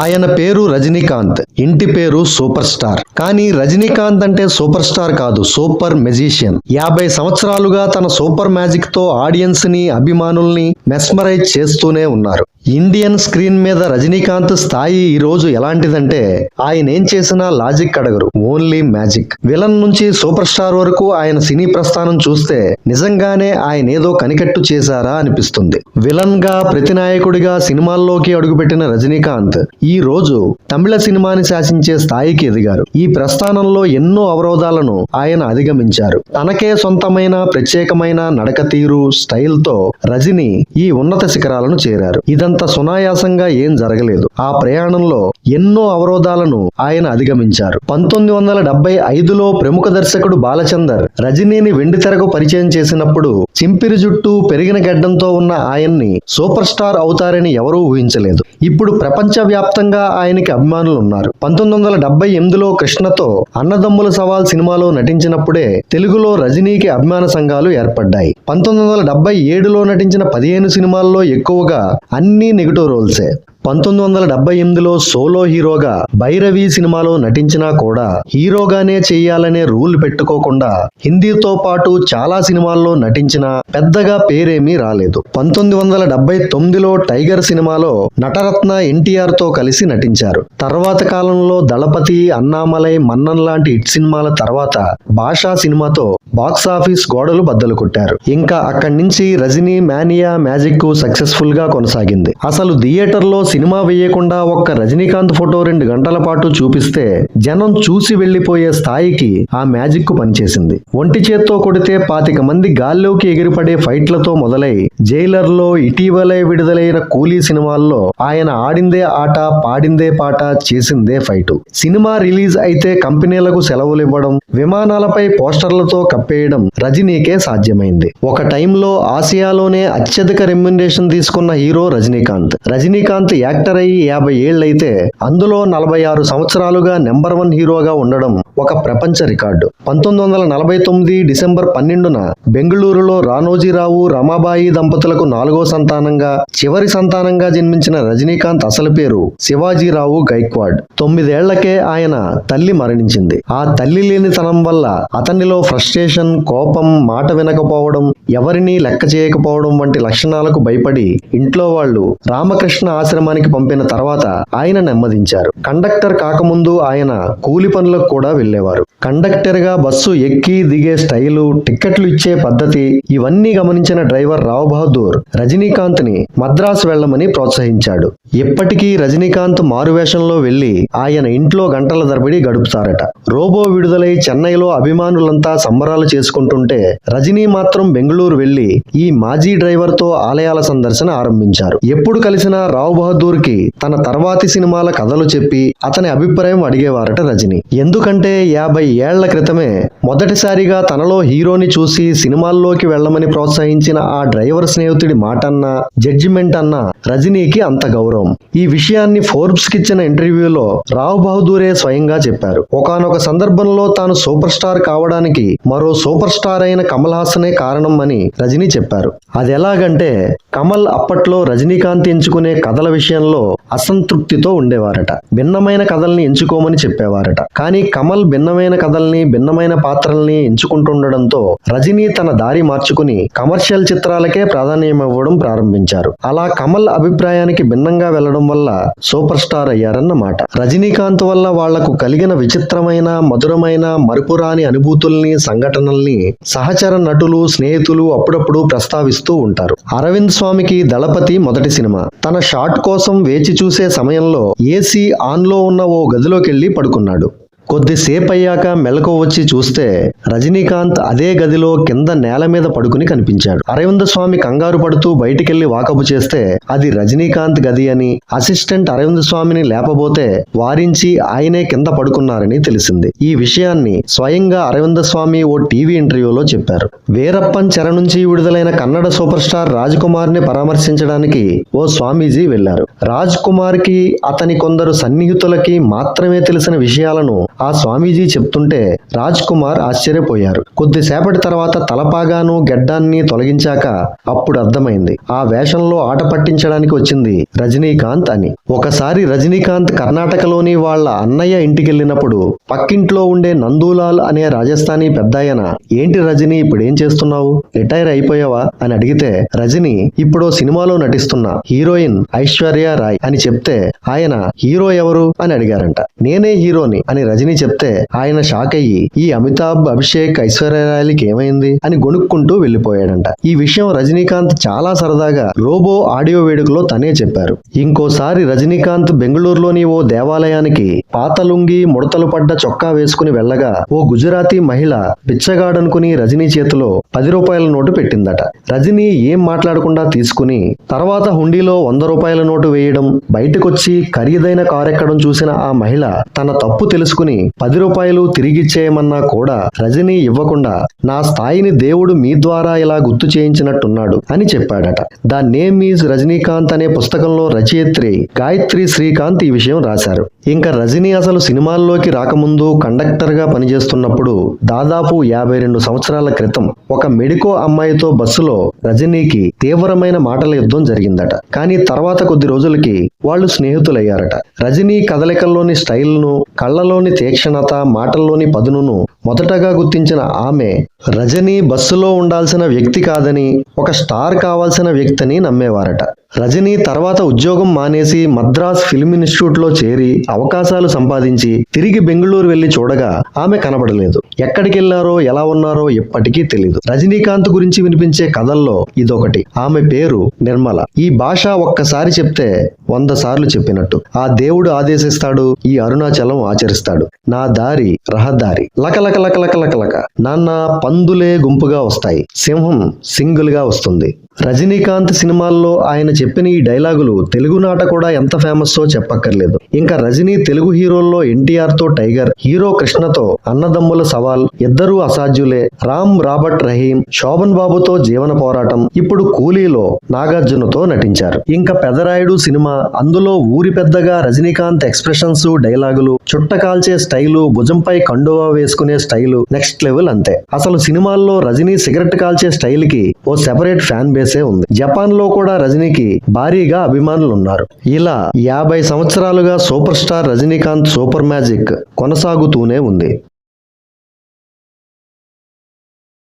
ఆయన పేరు రజనీకాంత్ ఇంటి పేరు సూపర్ స్టార్. కానీ రజనీకాంత్ అంటే సూపర్ స్టార్ కాదు సూపర్ మెజిషియన్. యాభై సంవత్సరాలుగా తన సూపర్ మ్యాజిక్తో ఆడియన్స్ని అభిమానుల్ని మెస్మరైజ్ చేస్తూనే ఉన్నారు. ఇండియన్ స్క్రీన్ మీద రజనీకాంత్ స్థాయి ఈ రోజు ఎలాంటిదంటే ఆయన ఏం చేసినా లాజిక్ అడగరు ఓన్లీ మ్యాజిక్. విలన్ నుంచి సూపర్ స్టార్ వరకు ఆయన సినీ ప్రస్థానం చూస్తే నిజంగానే ఆయన ఏదో కనికట్టు చేశారా అనిపిస్తుంది. విలన్గా ప్రతినాయకుడిగా సినిమాల్లోకి అడుగుపెట్టిన రజనీకాంత్ ఈ రోజు తమిళ సినిమాని శాసించే స్థాయికి ఎదిగారు. ఈ ప్రస్థానంలో ఎన్నో అవరోధాలను ఆయన అధిగమించారు. తనకే సొంతమైన ప్రత్యేకమైన నడక తీరు స్టైల్తో రజని ఈ ఉన్నత శిఖరాలను చేరారు. ఇదంతా సునాయాసంగా ఏం జరగలేదు. ఆ ప్రయాణంలో ఎన్నో అవరోధాలను ఆయన అధిగమించారు. పంతొమ్మిది వందల డెబ్బై ఐదులో ప్రముఖ దర్శకుడు బాలచందర్ రజనీని వెండితెరకు పరిచయం చేసినప్పుడు చింపిరి జుట్టు పెరిగిన గడ్డంతో ఉన్న ఆయన్ని సూపర్ స్టార్ అవుతారని ఎవరూ ఊహించలేదు. ఇప్పుడు ప్రపంచ వ్యాప్తంగా ఆయనకి అభిమానులు ఉన్నారు పంతొమ్మిది వందల డెబ్బై ఎనిమిదిలో కృష్ణతో అన్నదమ్ముల సవాల్ సినిమాలో నటించినప్పుడే తెలుగులో రజనీకి అభిమాన సంఘాలు ఏర్పడ్డాయి. పంతొమ్మిది వందల డెబ్బై ఏడులో నటించిన పదిహేను సినిమాల్లో ఎక్కువగా అన్ని నెగిటివ్ రోల్సే. పంతొమ్మిది వందల డెబ్బై ఎనిమిదిలో సోలో హీరోగా భైరవి సినిమాలో నటించినా కూడా హీరోగానే చెయ్యాలనే రూల్ పెట్టుకోకుండా హిందీతో పాటు చాలా సినిమాల్లో నటించినా పెద్దగా పేరేమీ రాలేదు. పంతొమ్మిది వందల డెబ్బై తొమ్మిదిలో టైగర్ సినిమాలో నటరత్న ఎన్టీఆర్తో కలిసి నటించారు. తర్వాత కాలంలో దళపతి అన్నామలై మన్నన్ లాంటి హిట్ సినిమాల తర్వాత భాషా సినిమాతో బాక్స్ ఆఫీస్ గోడలు బద్దలు కొట్టారు. ఇంకా అక్కడి నుంచి రజనీ మానియా మ్యాజిక్ సక్సెస్ఫుల్గా కొనసాగింది. అసలు థియేటర్లో సినిమా వేయకుండా ఒక్క రజనీకాంత్ ఫోటో రెండు గంటల పాటు చూపిస్తే జనం చూసి వెళ్ళిపోయే స్థాయికి ఆ మ్యాజిక్కు పనిచేసింది. ఒంటి చేత్తో కొడితే పాతిక మంది గాల్లోకి ఎగిరిపడే ఫైట్లతో మొదలై జైలర్లో ఇటీవలే విడుదలైన కూలీ సినిమాల్లో ఆయన ఆడిందే ఆట పాడిందే పాట చేసిందే ఫైటు. సినిమా రిలీజ్ అయితే కంపెనీలకు సెలవులు ఇవ్వడం విమానాలపై పోస్టర్లతో కప్పేయడం రజనీకే సాధ్యమైంది. ఒక టైంలో ఆసియాలోనే అత్యధిక రెమ్యునరేషన్ తీసుకున్న హీరో రజనీకాంత్. రజనీకాంత్ యాక్టర్ అయి యాభై ఏళ్ళైతే అందులో నలభై ఆరు సంవత్సరాలుగా నెంబర్ వన్ హీరోగా ఉండడం ఒక ప్రపంచ రికార్డు. పంతొమ్మిది వందల నలభై తొమ్మిది డిసెంబర్ పన్నెండున బెంగళూరులో రానోజీరావు రమాబాయి దంపతులకు నాలుగో సంతానంగా చివరి సంతానంగా జన్మించిన రజనీకాంత్ అసలు పేరు శివాజీరావు గైక్వాడ్. తొమ్మిదేళ్ళకే ఆయన తల్లి మరణించింది. ఆ తల్లి లేనితనం వల్ల అతనిలో ఫ్రస్ట్రేషన్ కోపం మాట వినకపోవడం ఎవరినీ లెక్క చేయకపోవడం వంటి లక్షణాలకు భయపడి ఇంట్లో వాళ్ళు రామకృష్ణ ఆశ్రమానికి పంపిన తర్వాత ఆయన నెమ్మదించారు. కండక్టర్ కాకముందు ఆయన కూలి పనులకు కూడా వెళ్ళేవారు కండక్టర్గా బస్సు ఎక్కి దిగే స్టైలు టిక్కెట్లు ఇచ్చే పద్ధతి ఇవన్నీ గమనించిన డ్రైవర్ రావు బహదూర్ రజనీకాంత్ని మద్రాసు వెళ్ళమని ప్రోత్సహించాడు. ఇప్పటికీ రజనీకాంత్ మారువేషంలో వెళ్ళి ఆయన ఇంట్లో గంటల తరబడి గడుపుతారట. రోబో విడుదలై చెన్నైలో అభిమానులంతా సంబరాలు చేసుకుంటుంటే రజనీ మాత్రం బెంగళూరు వెళ్ళి ఈ మాజీ డ్రైవర్తో ఆలయాల సందర్శన ఆరంభించారు. ఎప్పుడు కలిసినా రావు బహదూర్కి తన తర్వాతి సినిమాల కథలు చెప్పి అతని అభిప్రాయం అడిగేవారట రజని. ఎందుకంటే యాభై ఏళ్ళ క్రితమే మొదటిసారిగా తనలో హీరోని చూసి సినిమాల్లోకి వెళ్ళమని ప్రోత్సహించిన ఆ డ్రైవర్ స్నేహితుడి మాటన్నా జడ్జిమెంట్ అన్నా రజనీకి అంత గౌరవం. ఈ విషయాన్ని ఫోర్బ్స్ కిచ్చిన ఇంటర్వ్యూలో రావు బహదూరే స్వయంగా చెప్పారు. ఒకానొక సందర్భంలో తాను సూపర్ స్టార్ కావడానికి మరో సూపర్ స్టార్ అయిన కమల్ హాసనే కారణం చేశామని రజనీ చెప్పారు. అది ఎలాగంటే కమల్ అప్పట్లో రజనీకాంత్ ఎంచుకునే కథల విషయంలో అసంతృప్తితో ఉండేవారట. భిన్నమైన కథల్ని ఎంచుకోమని చెప్పేవారట. కానీ కమల్ భిన్నమైన కథల్ని భిన్నమైన పాత్రల్ని ఎంచుకుంటుండడంతో రజనీ తన దారి మార్చుకుని కమర్షియల్ చిత్రాలకే ప్రాధాన్యం ఇవ్వడం ప్రారంభించారు. అలా కమల్ అభిప్రాయానికి భిన్నంగా వెళ్ళడం వల్ల సూపర్ స్టార్ అయ్యారన్నమాట. రజనీకాంత్ వల్ల వాళ్ళకు కలిగిన విచిత్రమైన మధురమైన మరుపురాని అనుభూతుల్ని సంఘటనల్ని సహచర నటులు స్నేహితులు అప్పుడప్పుడు ప్రస్తావిస్తూ ఉంటారు. అరవింద్ స్వామికి దళపతి మొదటి సినిమా. తన షాట్ కోసం వేచి చూసే సమయంలో ఏసీ ఆన్లో ఉన్న ఓ గదిలోకెళ్ళి పడుకున్నాడు. కొద్దిసేపు అయ్యాక మెలకు వచ్చి చూస్తే రజనీకాంత్ అదే గదిలో కింద నేల మీద పడుకుని కనిపించాడు. అరవింద స్వామి కంగారు పడుతూ బయటికెళ్ళి వాకపు చేస్తే అది రజనీకాంత్ గది అని అసిస్టెంట్ అరవింద స్వామిని లేపబోతే వారించి ఆయనే కింద పడుకున్నారని తెలిసింది. ఈ విషయాన్ని స్వయంగా అరవింద స్వామి ఓ టీవీ ఇంటర్వ్యూలో చెప్పారు. వీరప్పన్ చెర నుంచి విడుదలైన కన్నడ సూపర్ స్టార్ రాజ్ కుమార్ని పరామర్శించడానికి ఓ స్వామీజీ వెళ్ళారు రాజ్ కుమార్కి అతని కొందరు సన్నిహితులకి మాత్రమే తెలిసిన విషయాలను ఆ స్వామీజీ చెప్తుంటే రాజ్ కుమార్ ఆశ్చర్యపోయారు. కొద్దిసేపటి తర్వాత తలపాగాను గెడ్డాన్ని తొలగించాక అప్పుడు అర్థమైంది. ఆ వేషంలో ఆట పట్టించడానికి వచ్చింది రజనీకాంత్ అని. ఒకసారి రజనీకాంత్ కర్ణాటకలోని వాళ్ళ అన్నయ్య ఇంటికెళ్ళినప్పుడు పక్కింట్లో ఉండే నందూలాల్ అనే రాజస్థానీ పెద్దాయన ఏంటి రజనీ ఇప్పుడేం చేస్తున్నావు? రిటైర్ అయిపోయావా? అని అడిగితే రజనీ ఇప్పుడు సినిమాలో నటిస్తున్న హీరోయిన్ ఐశ్వర్య రాయ్ అని చెప్తే ఆయన హీరో ఎవరు? అని అడిగారంట. నేనే హీరోని అని రజనీ చెప్తే ఆయన షాక్ అయ్యి ఈ అమితాబ్ అభిషేక్ ఐశ్వర్యరాయలకి ఏమైంది? అని గొనుక్కుంటూ వెళ్ళిపోయాడంట ఈ విషయం రజనీకాంత్ చాలా సరదాగా రోబో ఆడియో వేడుకలో తనే చెప్పారు. ఇంకోసారి రజనీకాంత్ బెంగళూరులోని ఓ దేవాలయానికి పాతలుంగి ముడతలు పడ్డ చొక్కా వేసుకుని వెళ్ళగా ఓ గుజరాతీ మహిళ బిచ్చగాడనుకుని రజనీ చేతిలో పది రూపాయల నోటు పెట్టిందట. రజనీ ఏం మాట్లాడకుండా తీసుకుని తర్వాత హుండీలో వంద రూపాయల నోటు వేయడం బయటకొచ్చి ఖరీదైన కారు ఎక్కడం చూసిన ఆ మహిళ తన తప్పు తెలుసుకుని పది రూపాయలు తిరిగిచ్చేయమన్నా కూడా రజనీ ఇవ్వకుండా నా స్థాయిని దేవుడు మీ ద్వారా ఇలా గుర్తు చేయించినట్టున్నాడు అని చెప్పాడట. ద నేమ్ ఈజ్ రజనీకాంత్ అనే పుస్తకంలో రచయిత్రి గాయత్రి శ్రీకాంత్ ఈ విషయం రాశారు. ఇంకా రజనీ అసలు సినిమాల్లోకి రాకముందు కండక్టర్గా పనిచేస్తున్నప్పుడు దాదాపు యాభై రెండు సంవత్సరాల క్రితం ఒక మెడికో అమ్మాయితో బస్సులో రజనీకి తీవ్రమైన మాటల యుద్ధం జరిగిందట. కానీ తర్వాత కొద్ది రోజులకి వాళ్ళు స్నేహితులయ్యారట. రజనీ కదలికల్లోని స్టైల్ను కళ్ళలోని తీక్షణత మాటల్లోని పదునును మొదటగా గుర్తించిన ఆమె రజనీ బస్సులో ఉండాల్సిన వ్యక్తి కాదని ఒక స్టార్ కావాల్సిన వ్యక్తిని నమ్మేవారట. రజనీ తర్వాత ఉద్యోగం మానేసి మద్రాస్ ఫిల్మ్ ఇన్స్టిట్యూట్లో చేరి అవకాశాలు సంపాదించి తిరిగి బెంగళూరు వెళ్ళి చూడగా ఆమె కనబడలేదు. ఎక్కడికి వెళ్ళారో ఎలా ఉన్నారో ఎప్పటికీ తెలియదు రజనీకాంత్ గురించి వినిపించే కథల్లో ఇదొకటి. ఆమె పేరు నిర్మల. ఈ భాష ఒక్కసారి చెప్తే వంద సార్లు చెప్పినట్టు. ఆ దేవుడు ఆదేశిస్తాడు ఈ అరుణాచలం ఆచరిస్తాడు. నా దారి రహదారి. లకలక లకలక నాన్న పందులే గుంపుగా వస్తాయి. సింహం సింగిల్గా వస్తుంది. రజనీకాంత్ సినిమాల్లో ఆయన చెప్పిన ఈ డైలాగులు తెలుగు నాట కూడా ఎంత ఫేమస్ చెప్పక్కర్లేదు. ఇంకా రజనీ తెలుగు హీరోల్లో ఎన్టీఆర్తో టైగర్ హీరో కృష్ణతో అన్నదమ్ముల సవాల్ ఇద్దరూ అసాధ్యులే. రామ్ రాబర్ట్ రహీం శోభన్ బాబుతో జీవన పోరాటం ఇప్పుడు కూలీలో నాగార్జునతో నటించారు. ఇంకా పెదరాయుడు సినిమా అందులో ఊరి పెద్దగా రజనీకాంత్ ఎక్స్ప్రెషన్స్ డైలాగులు చుట్ట కాల్చే స్టైలు భుజంపై కండువా వేసుకునే స్టైల్ నెక్స్ట్ లెవెల్ అంతే. అసలు సినిమాల్లో రజనీ సిగరెట్ కాల్చే స్టైల్కి ఓ సెపరేట్ ఫ్యాన్ బేసే ఉంది. జపాన్లో కూడా రజనీకి భారీగా అభిమానులు ఉన్నారు ఇలా యాభై సంవత్సరాలుగా super star Rajinikanth super magic కొనసాగుతూనే ఉంది.